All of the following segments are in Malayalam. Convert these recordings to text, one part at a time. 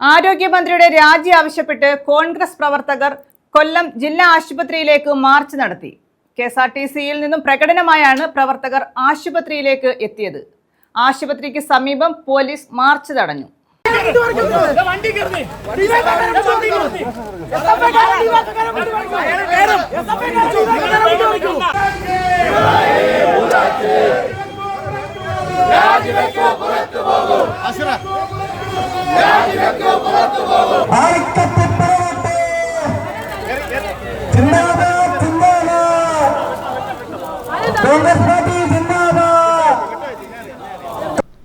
ആരോഗ്യമന്ത്രിയുടെ രാജി ആവശ്യപ്പെട്ട് കോൺഗ്രസ് പ്രവർത്തകർ കൊല്ലം ജില്ലാ ആശുപത്രിയിലേക്ക് മാർച്ച് നടത്തി. കെ എസ് ആർ ടി സിയിൽ നിന്നും പ്രകടനമായാണ് പ്രവർത്തകർ ആശുപത്രിയിലേക്ക് എത്തിയത്. ആശുപത്രിക്ക് സമീപം പോലീസ് മാർച്ച് തടഞ്ഞു. വണ്ടി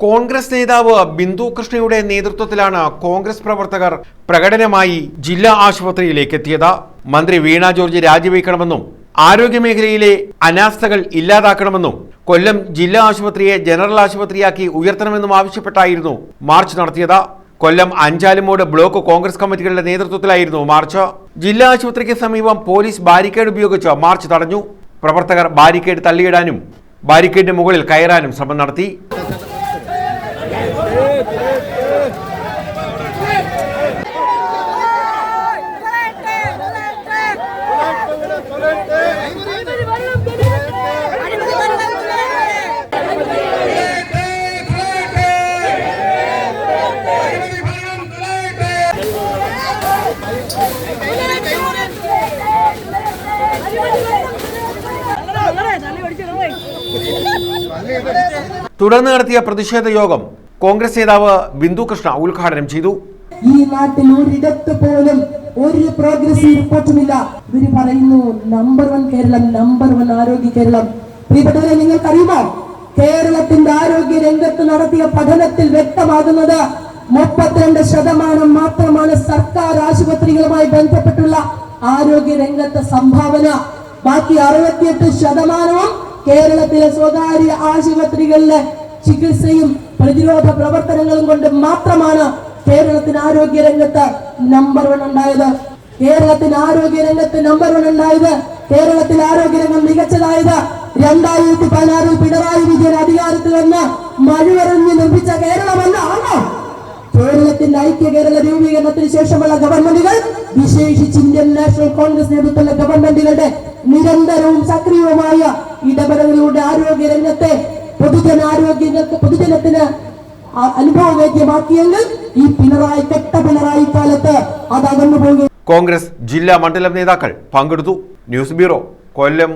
കോൺഗ്രസ് നേതാവ് ബിന്ദു കൃഷ്ണയുടെ നേതൃത്വത്തിലാണ് കോൺഗ്രസ് പ്രവർത്തകർ പ്രകടനമായി ജില്ലാ ആശുപത്രിയിലേക്ക് എത്തിയത്. മന്ത്രി വീണ ജോർജ് രാജിവെക്കണമെന്നും ആരോഗ്യമേഖലയിലെ അനാസ്ഥകൾ ഇല്ലാതാക്കണമെന്നും കൊല്ലം ജില്ലാ ആശുപത്രിയെ ജനറൽ ആശുപത്രിയാക്കി ഉയർത്തണമെന്നും ആവശ്യപ്പെട്ടായിരുന്നു മാർച്ച് നടത്തിയത്. കൊല്ലം അഞ്ചാലുമോട് ബ്ലോക്ക് കോൺഗ്രസ് കമ്മിറ്റികളുടെ നേതൃത്വത്തിലായിരുന്നു മാർച്ച്. ജില്ലാ ആശുപത്രിക്ക് സമീപം പോലീസ് ബാരിക്കേഡ് ഉപയോഗിച്ച് മാർച്ച് തടഞ്ഞു. പ്രവർത്തകർ ബാരിക്കേഡ് തള്ളിയിടാനും ബാരിക്കേഡിന് മുകളിൽ കയറാനും ശ്രമം നടത്തി. തുടർന്ന് നടത്തിയ പ്രതിഷേധ യോഗം കോൺഗ്രസ് നേതാവ് ബിന്ദു കൃഷ്ണ ഉദ്ഘാടനം ചെയ്തു. ഈ നാട്ടിൽ ഒരിടത്ത് പോലും ഒരു പ്രോഗ്രസീവ് റിപ്പോർട്ടുമില്ല ഇവർ പറയുന്നു number one Keralam number one ആരോഗ്യ കേരളം. പ്രിയപ്പെട്ടവരെ നിങ്ങൾക്കറിയുമോ? കേരളത്തിന്റെ ആരോഗ്യ രംഗത്ത് നടത്തിയ പഠനത്തിൽ വ്യക്തമാകുന്നത് മുപ്പത്തിരണ്ട് ശതമാനം മാത്രമാണ് സർക്കാർ ആശുപത്രികളുമായി ബന്ധപ്പെട്ടുള്ള ആരോഗ്യ രംഗത്തെ സംഭാവന. ബാക്കി അറുപത്തിയെട്ട് ശതമാനവും കേരളത്തിലെ സ്വകാര്യ ആശുപത്രികളിലെ ചികിത്സയും പ്രതിരോധ പ്രവർത്തനങ്ങളും കൊണ്ട് മാത്രമാണ് കേരളത്തിന് ആരോഗ്യ രംഗത്ത് നമ്പർ വൺ ഉണ്ടായത്. കേരളത്തിന് ആരോഗ്യ രംഗത്ത് നമ്പർ വൺ ഉണ്ടായത് കേരളത്തിൽ ആരോഗ്യ രംഗം മികച്ചതായത് രണ്ടായിരത്തി പതിനാറിൽ പിണറായി വിജയൻ അധികാരത്തിൽ വന്ന് മഴുവരഞ്ഞ് നിർമ്മിച്ച കേരളമല്ല ആണോ കേരളത്തിന്റെ ഐക്യ കേരള രൂപീകരണത്തിന് ശേഷമുള്ള ഗവൺമെന്റുകൾ വിശേഷിച്ച് ഇന്ത്യൻ നാഷണൽ കോൺഗ്രസ് നേതൃത്വത്തിലുള്ള ഗവൺമെന്റുകളുടെ നിരന്തരവും ഇടപെടലുകളുടെ ആരോഗ്യ പൊതുജനാരോഗ്യങ്ങൾക്ക് പൊതുജനത്തിന് അനുഭവവേദ്യമാക്കിയെങ്കിൽ ഈ പിണറായി കെട്ട പിണറായി കാലത്ത് അത് അകന്നു പോകുകയും കോൺഗ്രസ് ജില്ലാ മണ്ഡലം നേതാക്കൾ പങ്കെടുത്തു. News bureau Kollam.